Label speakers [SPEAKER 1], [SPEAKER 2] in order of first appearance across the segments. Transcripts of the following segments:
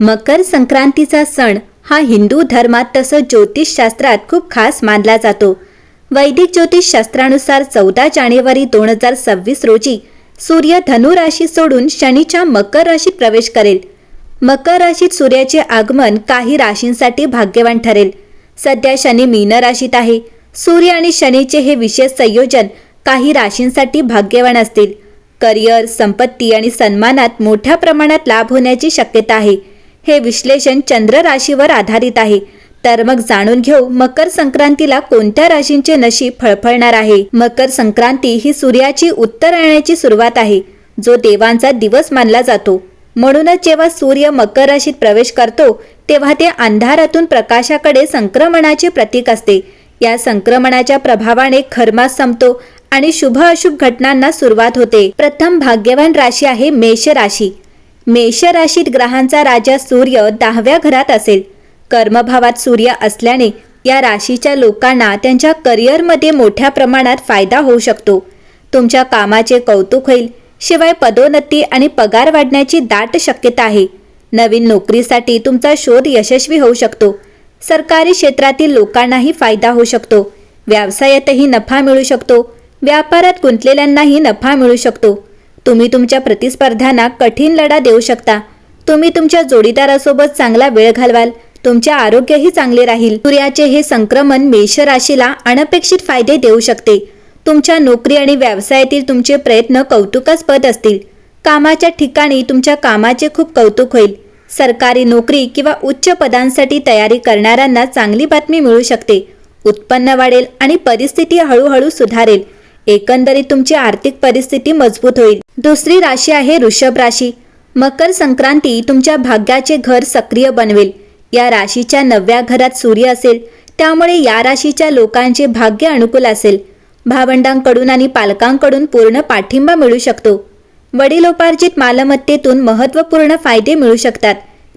[SPEAKER 1] मकर संक्रांतीचा सण हा हिंदू धर्मात तसंच ज्योतिषशास्त्रात खूप खास मानला जातो. वैदिक ज्योतिषशास्त्रानुसार चौदा जानेवारी दोन हजार सव्वीस रोजी सूर्य धनु राशी सोडून शनीच्या मकर राशीत प्रवेश करेल. मकर राशीत सूर्याचे आगमन काही राशींसाठी भाग्यवान ठरेल. सध्या शनी मीन राशीत आहे. सूर्य आणि शनीचे हे विशेष संयोजन काही राशींसाठी भाग्यवान असतील. करिअर संपत्ती आणि सन्मानात मोठ्या प्रमाणात लाभ होण्याची शक्यता आहे. हे विश्लेषण चंद्र राशीवर आधारित आहे. तर मग जाणून घेऊ मकर संक्रांतीला कोणत्या राशींचे नशीब फळफळणार आहे. मकर संक्रांती ही सूर्याची उत्तरायणाची सुरुवात आहे जो देवांचा दिवस मानला जातो. म्हणूनच जेव्हा सूर्य मकर राशीत प्रवेश करतो तेव्हा ते अंधारातून प्रकाशाकडे संक्रमणाचे प्रतीक असते. या संक्रमणाच्या प्रभावाने खरमास संपतो आणि शुभ अशुभ घटनांना सुरुवात होते. प्रथम भाग्यवान राशी आहे मेष राशी. मेष राशीत ग्रहांचा राजा सूर्य दहाव्या घरात असेल. कर्मभावात सूर्य असल्याने या राशीच्या लोकांना त्यांच्या करिअरमध्ये मोठ्या प्रमाणात फायदा होऊ शकतो. तुमच्या कामाचे कौतुक होईल. शिवाय पदोन्नती आणि पगार वाढण्याची दाट शक्यता आहे. नवीन नोकरीसाठी तुमचा शोध यशस्वी होऊ शकतो. सरकारी क्षेत्रातील लोकांनाही फायदा होऊ शकतो. व्यवसायातही नफा मिळू शकतो. व्यापारात गुंतलेल्यांनाही नफा मिळू शकतो. तुम्ही तुमच्या प्रतिस्पर्ध्यांना कठीण लढा देऊ शकता. तुम्ही तुमच्या जोडीदारासोबत चांगला वेळ घालवाल. तुमचे आरोग्यही चांगले राहील. सूर्याचे हे संक्रमण मेष राशीला अनपेक्षित फायदे देऊ शकते. तुमच्या नोकरी आणि व्यवसायातील तुमचे प्रयत्न कौतुकास्पद असतील. कामाच्या ठिकाणी तुमच्या कामाचे खूप कौतुक होईल. सरकारी नोकरी किंवा उच्च पदांसाठी तयारी करणाऱ्यांना चांगली बातमी मिळू शकते. उत्पन्न वाढेल आणि परिस्थिती हळूहळू सुधारेल. एकंदरीत तुमची आर्थिक परिस्थिती मजबूत होईल. दुसरी राशी आहे वृषभ राशी. मकर संक्रांती तुमच्या भाग्याचे घर सक्रिय बनवेल. या राशीच्या नवव्या घरात सूर्य असेल. त्यामुळे या राशीच्या लोकांचे भाग्य अनुकूल असेल. भावंडांकडून आणि पालकांकडून पूर्ण पाठिंबा मिळू शकतो. वडिलोपार्जित मालमत्तेतून महत्त्वपूर्ण फायदे मिळू शकतात.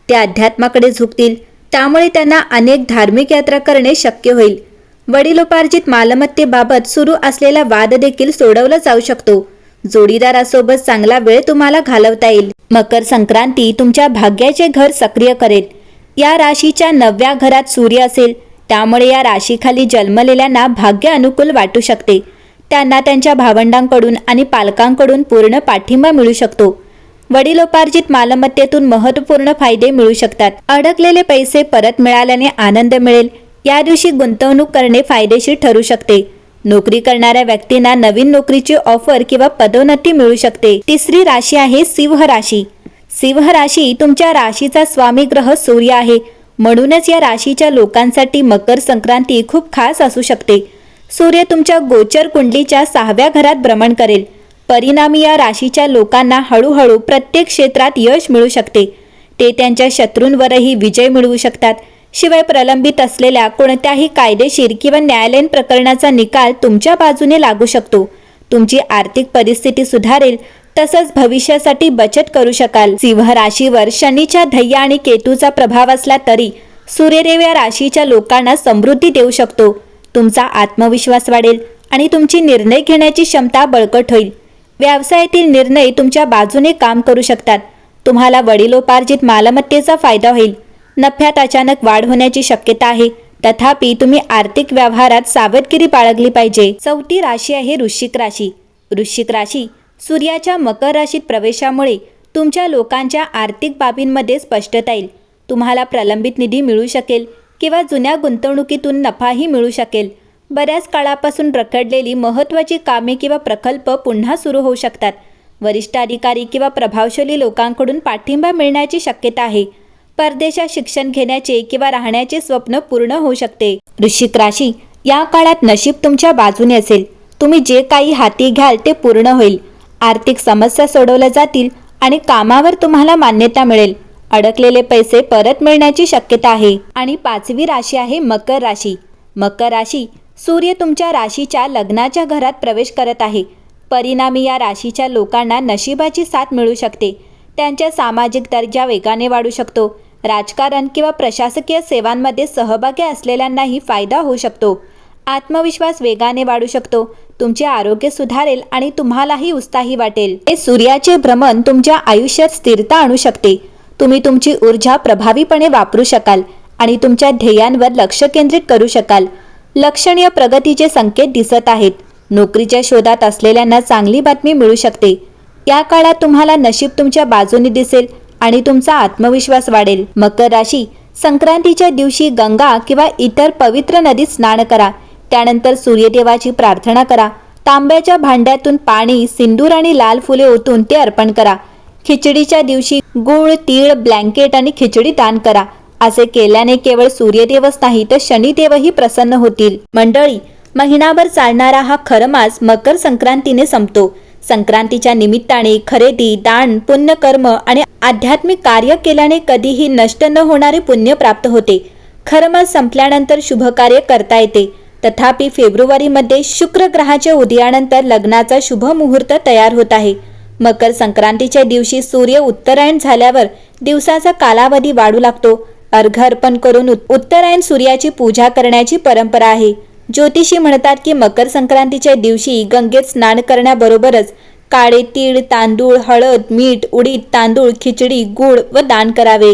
[SPEAKER 1] ते अध्यात्माकडे झुकतील. त्यामुळे त्यांना अनेक धार्मिक यात्रा करणे शक्य होईल. वडिलोपार्जित मालमत्तेबाबत सुरू असलेला वाद देखील सोडवला जाऊ शकतो. जोडीदारासोबत चांगला वेळ तुम्हाला घालवता येईल. मकर संक्रांती तुमच्या भाग्याचे घर सक्रिय करेल. या राशीच्या नवव्या घरात सूर्य असेल. त्यामुळे या राशीखाली जन्मलेल्यांना भाग्य अनुकूल वाटू शकते. त्यांना त्यांच्या भावंडांकडून आणि पालकांकडून पूर्ण पाठिंबा मिळू शकतो. वडिलोपार्जित मालमत्तेतून महत्त्वपूर्ण फायदे मिळू शकतात. अडकलेले पैसे परत मिळाल्याने आनंद मिळेल. या दिवशी गुंतवणूक करणे फायदेशीर ठरू शकते. नोकरी करणाऱ्या व्यक्तींना नवीन नोकरीची ऑफर किंवा पदोन्नती मिळू शकते. तिसरी राशी आहे सिंह राशी. सिंह राशी तुमच्या राशीचा स्वामी ग्रह सूर्य आहे. म्हणूनच या राशीच्या लोकांसाठी मकर संक्रांती खूप खास असू शकते. सूर्य तुमच्या गोचर कुंडलीच्या सहाव्या घरात भ्रमण करेल. परिणामी या राशीच्या लोकांना हळूहळू प्रत्येक क्षेत्रात यश मिळू शकते. ते त्यांच्या शत्रूंवरही विजय मिळवू शकतात. शिवाय प्रलंबित असलेल्या कोणत्याही कायदेशीर किंवा न्यायालयीन प्रकरणाचा निकाल तुमच्या बाजूने लागू शकतो. तुमची आर्थिक परिस्थिती सुधारेल तसंच भविष्यासाठी बचत करू शकाल. सिंह राशीवर शनीच्या धैर्य आणि केतूचा प्रभाव असला तरी सूर्यदेव या राशीच्या लोकांना समृद्धी देऊ शकतो. तुमचा आत्मविश्वास वाढेल आणि तुमची निर्णय घेण्याची क्षमता बळकट होईल. व्यवसायातील निर्णय तुमच्या बाजूने काम करू शकतात. तुम्हाला वडिलोपार्जित मालमत्तेचा फायदा होईल. नफ्यात अचानक वाढ होण्याची शक्यता आहे. तथापि तुम्ही आर्थिक व्यवहारात सावधगिरी बाळगली पाहिजे. चौथी राशी आहे वृश्चिक राशी. वृश्चिक राशी सूर्याच्या मकर राशीत प्रवेशामुळे तुमच्या लोकांच्या आर्थिक बाबींमध्ये स्पष्टता येईल. तुम्हाला प्रलंबित निधी मिळू शकेल किंवा जुन्या गुंतवणुकीतून नफाही मिळू शकेल. बऱ्याच काळापासून रखडलेली महत्त्वाची कामे किंवा प्रकल्प पुन्हा सुरू होऊ शकतात. वरिष्ठ अधिकारी किंवा प्रभावशाली लोकांकडून पाठिंबा मिळण्याची शक्यता आहे. परदेशात शिक्षण घेण्याचे किंवा राहण्याचे स्वप्न पूर्ण होऊ शकते. वृश्चिक राशी या काळात नशीब तुमच्या बाजूने असेल. तुम्ही जे काही हाती घ्याल ते पूर्ण होईल. आर्थिक समस्या सोडवल्या जातील आणि कामावर तुम्हाला मान्यता मिळेल. अडकलेले पैसे परत मिळण्याची शक्यता आहे. आणि पाचवी राशी आहे मकर राशी. मकर राशी सूर्य तुमच्या राशीच्या लग्नाच्या घरात प्रवेश करत आहे. परिणामी या राशीच्या लोकांना नशिबाची साथ मिळू शकते. त्यांच्या सामाजिक दर्जा वेगाने वाढू शकतो. राजकारण किंवा प्रशासकीय सेवांमध्ये सहभागी असलेल्यांनाही फायदा होऊ शकतो. आत्मविश्वास वेगाने वाढू शकतो. तुमचे आरोग्य सुधारेल आणि तुम्हालाही उत्साही वाटेल. हे सूर्याचे भ्रमण तुमच्या आयुष्यात स्थिरता आणू शकते. तुम्ही तुमची ऊर्जा प्रभावीपणे वापरू शकाल आणि तुमच्या ध्येयांवर लक्ष केंद्रित करू शकाल. लक्षणीय प्रगतीचे संकेत दिसत आहेत. नोकरीच्या शोधात असलेल्यांना चांगली बातमी मिळू शकते. या काळात तुम्हाला नशीब तुमच्या बाजूने दिसेल. आणि तुमचा आत्मविश्वास वाढेल. मकर राशी संक्रांतीच्या दिवशी गंगा किंवा इतर पवित्र नदीत स्नान करा. त्यानंतर सूर्यदेवाची प्रार्थना करा. तांब्याच्या भांड्यातून पाणी सिंदूर आणि लाल फुले ओतून ते अर्पण करा. खिचडीच्या दिवशी गुळ तीळ ब्लँकेट आणि खिचडी दान करा. असे केल्याने केवळ सूर्यदेवच नाही तर शनिदेवही प्रसन्न होतील. मंडळी महिनाभर चालणारा हा खरमास मकर संक्रांतीने संपतो. संक्रांतीच्या निमित्ताने खरेदी दान पुण्यकर्म आणि आध्यात्मिक कार्य केल्याने कधीही नष्ट न होणारे पुण्य प्राप्त होते. खर्म संपल्यानंतर शुभकार्य करता येते. तथापि फेब्रुवारीमध्ये शुक्र ग्रहाच्या उदयानंतर लग्नाचा शुभ मुहूर्त तयार होत आहे. मकर संक्रांतीच्या दिवशी सूर्य उत्तरायण झाल्यावर दिवसाचा कालावधी वाढू लागतो. अर्घ अर्पण करून उत्तरायण सूर्याची पूजा करण्याची परंपरा आहे. ज्योतिषी म्हणतात की मकर संक्रांतीच्या दिवशी गंगेत स्नान करण्याबरोबरच काळे तीळ तांदूळ हळद मीठ उडीद तांदूळ खिचडी गूळ व दान करावे.